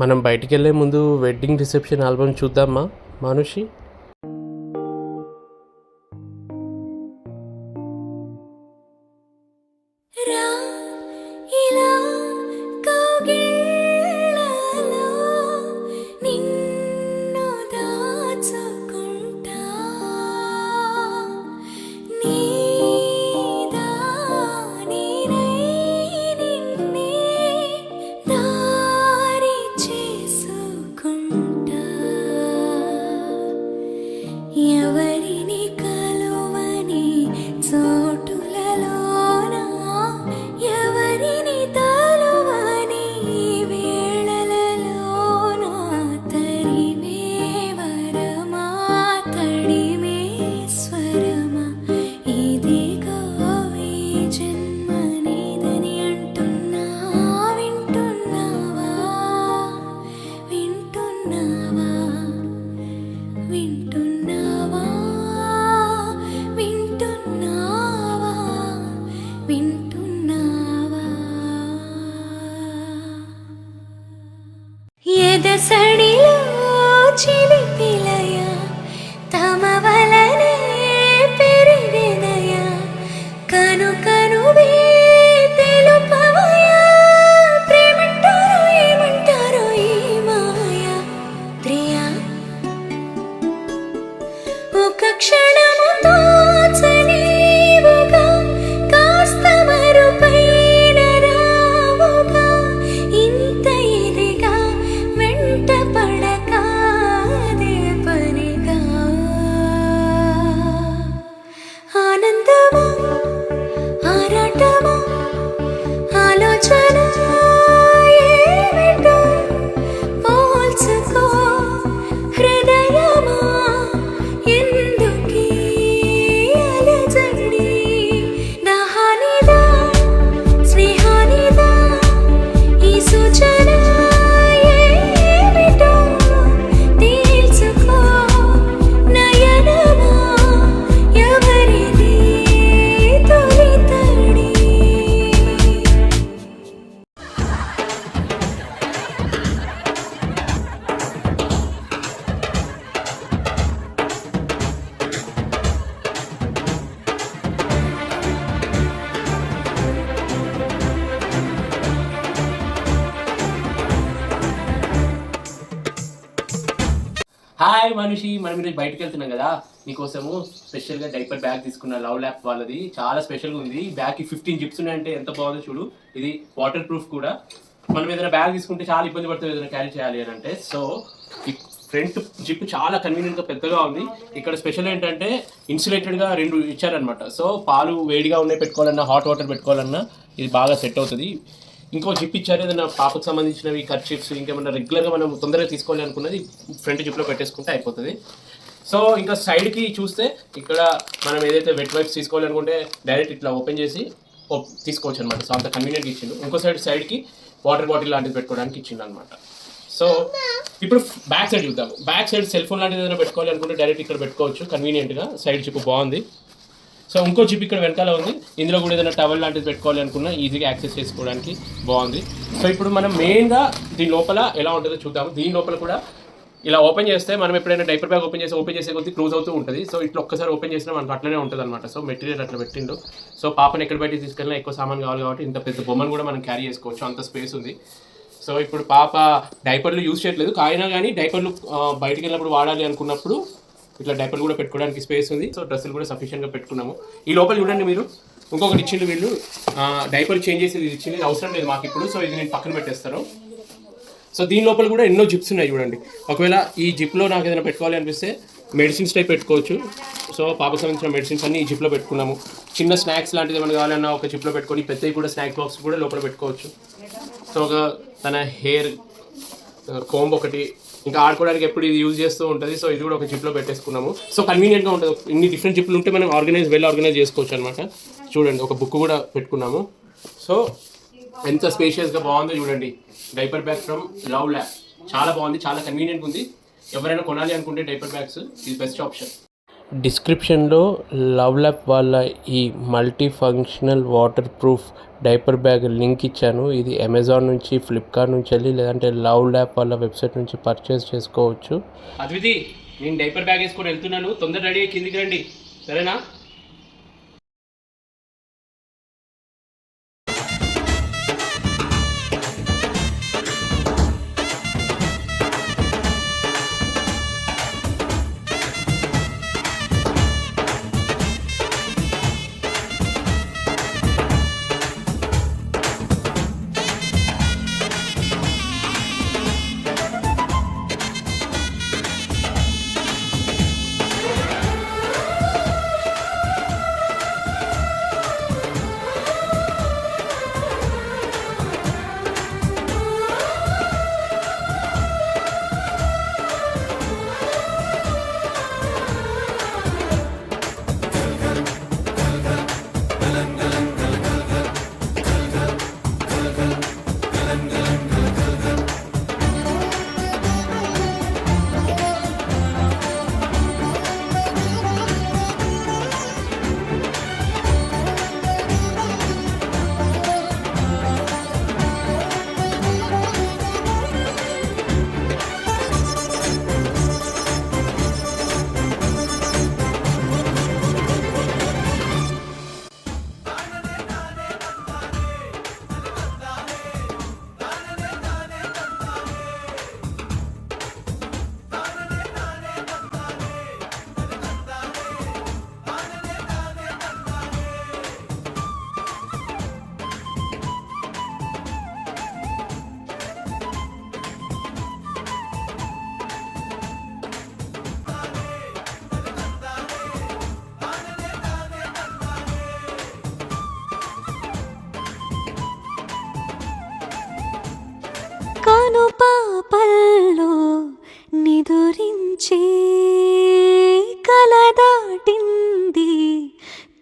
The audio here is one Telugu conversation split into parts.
మనం బయటికి వెళ్ళే ముందు వెడ్డింగ్ రిసెప్షన్ ఆల్బమ్ చూద్దామా మానుషి? హాయ్ మనిషి మనం ఈరోజు బయటకు వెళ్తున్నాం కదా. మీకోసము స్పెషల్గా డైపర్ బ్యాగ్ తీసుకున్న లవ్ ల్యాప్ వాళ్ళది. చాలా స్పెషల్గా ఉంది. ఈ బ్యాగ్కి ఫిఫ్టీన్ జిప్స్ ఉన్నాయంటే ఎంత బాగుందో చూడు. ఇది వాటర్ ప్రూఫ్ కూడా. మనం ఏదైనా బ్యాగ్ తీసుకుంటే చాలా ఇబ్బంది పడుతుంది ఏదైనా క్యారీ చేయాలి అని అంటే. సో ఈ ఫ్రంట్ జిప్ చాలా కన్వీనియంట్గా పెద్దగా ఉంది. ఇక్కడ స్పెషల్ ఏంటంటే ఇన్సులేటెడ్గా రెండు ఇచ్చారనమాట సో పాలు వేడిగా ఉన్నాయి పెట్టుకోవాలన్నా హాట్ వాటర్ పెట్టుకోవాలన్నా ఇది బాగా సెట్ అవుతుంది. ఇంకో జిప్ ఇచ్చారు ఏదైనా పాపకు సంబంధించినవి ఖర్చీఫ్స్ ఇంకేమైనా రెగ్యులర్గా మనం తొందరగా తీసుకోవాలి అనుకున్నది ఫ్రంట్ జిప్లో పెట్టేసుకుంటే అయిపోతుంది. సో ఇంకా సైడ్కి చూస్తే ఇక్కడ మనం ఏదైతే వెట్ వైప్స్ తీసుకోవాలి అనుకుంటే డైరెక్ట్ ఇట్లా ఓపెన్ చేసి తీసుకోవచ్చు అనమాట సో అంత కన్వీనియంట్ ఇచ్చిండు. ఇంకో సైడ్ సైడ్కి వాటర్ బాటిల్ లాంటిది పెట్టుకోవడానికి ఇచ్చిండు అనమాట సో ఇప్పుడు బ్యాక్ సైడ్ చూద్దాము బ్యాక్ సైడ్ సెల్ ఫోన్ లాంటిది ఏదైనా పెట్టుకోవాలి అనుకుంటే డైరెక్ట్ ఇక్కడ పెట్టుకోవచ్చు. కన్వీనియంట్గా సైడ్ చిప్ బాగుంది. సో ఇంకో చిప్ ఇక్కడ వెనకాల ఉంది. ఇందులో కూడా ఏదైనా టవల్ లాంటిది పెట్టుకోవాలి అనుకున్నా ఈజీగా యాక్సెస్ చేసుకోవడానికి బాగుంది. సో ఇప్పుడు మనం మెయిన్గా దీని లోపల ఎలా ఉంటుందో చూద్దాము. దీని లోపల కూడా ఇలా ఓపెన్ చేస్తే మనం ఎప్పుడైనా డైపర్ బ్యాగ్ ఓపెన్ చేసి ఓపెన్ చేసే కొద్దీ క్లోజ్ అవుతూ ఉంటుంది. సో ఇట్లా ఒక్కసారి ఓపెన్ చేసినా మనకు అట్లనే ఉంటుంది అనమాట సో మెటీరియల్ అట్లా పెట్టిండు. సో పాపను ఎక్కడ బయటికి తీసుకెళ్ళినా ఎక్కువ సామాన్ కావాలి కాబట్టి ఇంత పెద్ద బొమ్మను కూడా మనం క్యారీ చేసుకోవచ్చు. అంత స్పేస్ ఉంది. సో ఇప్పుడు పాప డైపర్లు యూజ్ చేయట్లేదు. కాయినా కానీ డైపర్లు బయటికి వెళ్ళినప్పుడు వాడాలి అనుకున్నప్పుడు ఇట్లా డైపర్లు కూడా పెట్టుకోవడానికి స్పేస్ ఉంది. సో డ్రెస్సులు కూడా సఫిషియెంట్గా పెట్టుకున్నాము. ఈ లోపల చూడండి మీరు ఇంకొకటి ఇచ్చిండు వీళ్ళు. డైపర్ చేంజ్ చేసి ఇది ఇచ్చింది అవసరం లేదు మాకు ఇప్పుడు సో ఇది నేను పక్కన పెట్టేస్తాను. సో దీని లోపల కూడా ఎన్నో జిప్స్ ఉన్నాయి చూడండి. ఒకవేళ ఈ జిప్లో నాకు ఏదైనా పెట్టుకోవాలి అనిపిస్తే మెడిసిన్స్ టైప్ పెట్టుకోవచ్చు. సో పాపకు సంబంధించిన మెడిసిన్స్ అన్ని ఈ జిప్లో పెట్టుకున్నాము. చిన్న స్నాక్స్ లాంటిది ఏమైనా కావాలన్నా ఒక జిప్లో పెట్టుకొని పెద్దవి కూడా స్నాక్ బాక్స్ కూడా లోపల పెట్టుకోవచ్చు. సో ఒక తన హెయిర్ కోంబ్ ఒకటి ఇంకా ఆడుకోవడానికి ఎప్పుడు ఇది యూజ్ చేస్తూ ఉంటుంది. సో ఇది కూడా ఒక జిప్లో పెట్టేసుకున్నాము. సో కన్వీనియంట్గా ఉంటుంది. ఇన్ని డిఫరెంట్ జిప్లు ఉంటే మనం ఆర్గనైజ్ వెల్ ఆర్గనైజ్ చేసుకోవచ్చు అనమాట చూడండి ఒక బుక్ కూడా పెట్టుకున్నాము. సో ఎంత స్పేషియస్గా బాగుందో చూడండి. Diaper bag from love lab చాలా బాగుంది చాలా కన్వీనియంట్గా ఉంది. ఎవరైనా కొనాలి అనుకుంటే డైపర్ బ్యాగ్స్ ఇది బెస్ట్ ఆప్షన్ డిస్క్రిప్షన్లో లవ్ ల్యాప్ వాళ్ళ ఈ multi functional waterproof diaper bag link ఇచ్చాను. ఇది అమెజాన్ నుంచి ఫ్లిప్కార్ట్ నుంచి వెళ్ళి లేదంటే లవ్ ల్యాప్ వాళ్ళ వెబ్సైట్ నుంచి పర్చేస్ చేసుకోవచ్చు. అద్వితి నేను డైపర్ బ్యాగ్ వేసుకొని వెళ్తున్నాను. తొందర రెడీ కిందికి రండి. సరేనా?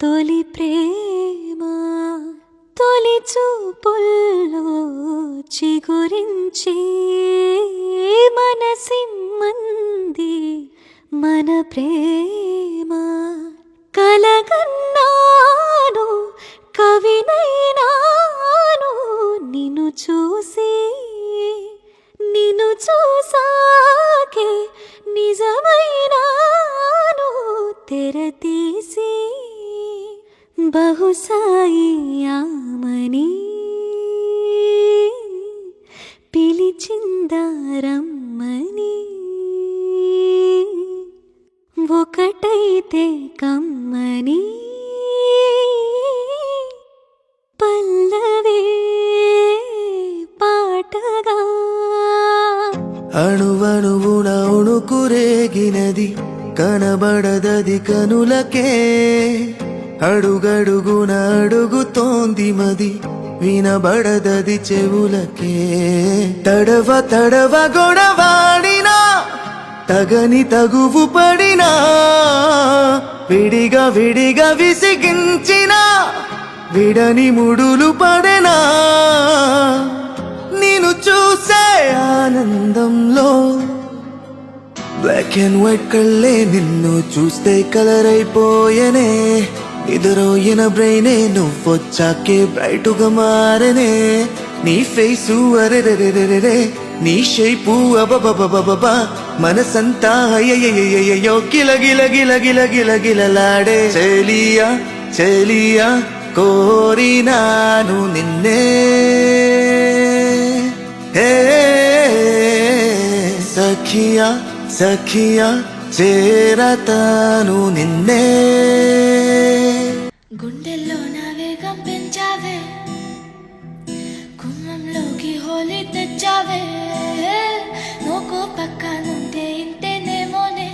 తొలి ప్రేమ తొలి చూపుల్లో చిగురించి మనసిమ్మంది మన ప్రేమ కలగన్నాను కవినైనాను నిన్ను చూసి నిన్ను చూసాకే నిజమైనాను తెరతీసి బహుసాయి ఆమని పిలిచిందారమ్మని. ఒకటైతే కమ్మని పల్లవే పాటగా. అణువణువున ఉణుకురేగినది కనబడదది కనులకే. అడుగడుగున అడుగుతోంది మది వినబడదది చెవులకే. తడవ తడవ గొడవాడినా తగని తగువు పడినా విడిగా విడిగా విసిగించిన విడని ముడులు పడనా. నేను చూసే ఆనందంలో బ్లాక్ అండ్ వైట్ కళ్ళే నిన్ను చూస్తే కలర్ అయిపోయనే. నిద్రోయిన బ్రెయినే నువ్వొచ్చాకే బ్రైట్గా మారనే. నీ ఫేసు అరెరెరెరెరెరే నీ షేపు అబబబబబబా. మనసంతా అయ్యయ్యో గిల గిల గిల గిల గిల గిలలాడే. చెలియా చెలియా కోరినాను నిన్నే. హే సఖియా సఖియా చేరతాను నిన్నే. వేగం పెంచావే కుమ్మంలోకి హోలీ తెచ్చావే నువ్వు పక్క నుండే ఇంటేనేమోనే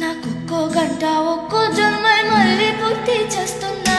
నాకొక్కో గంట ఒక్కో జన్మై మళ్ళీ పూర్తి చేస్తున్నా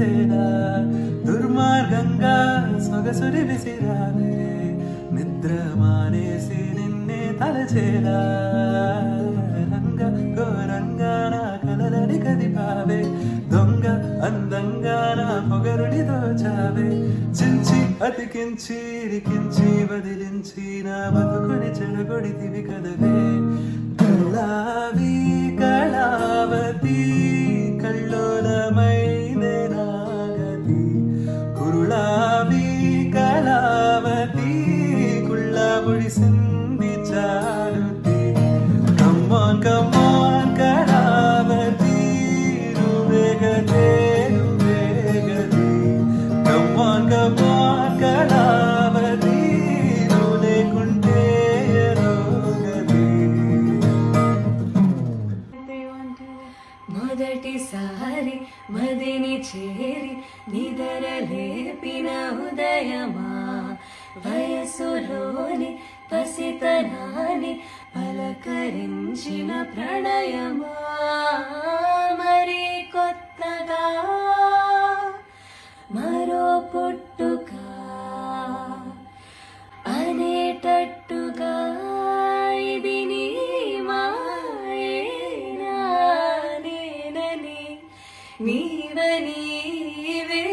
చూసేదా దుర్మార్గంగా సొగసుని విసిరానే నిద్ర మానేసి నిన్నే తలచేదా రంగ ఘోరంగా నా కలలని కదిపావే దొంగ అందంగా నా పొగరుని దోచావే. చించి అతికించి ఇరికించి వదిలించి నా బతుకుని చెడగొడితివి కదవే. కళావి కళావతి మనసులోని పసితనాన్ని పలకరించిన ప్రణయమా? మరి కొత్తగా మరో పుట్టుక అనేటట్టుగా ఇది నీ మాయేనా? నేనని నీవనీవే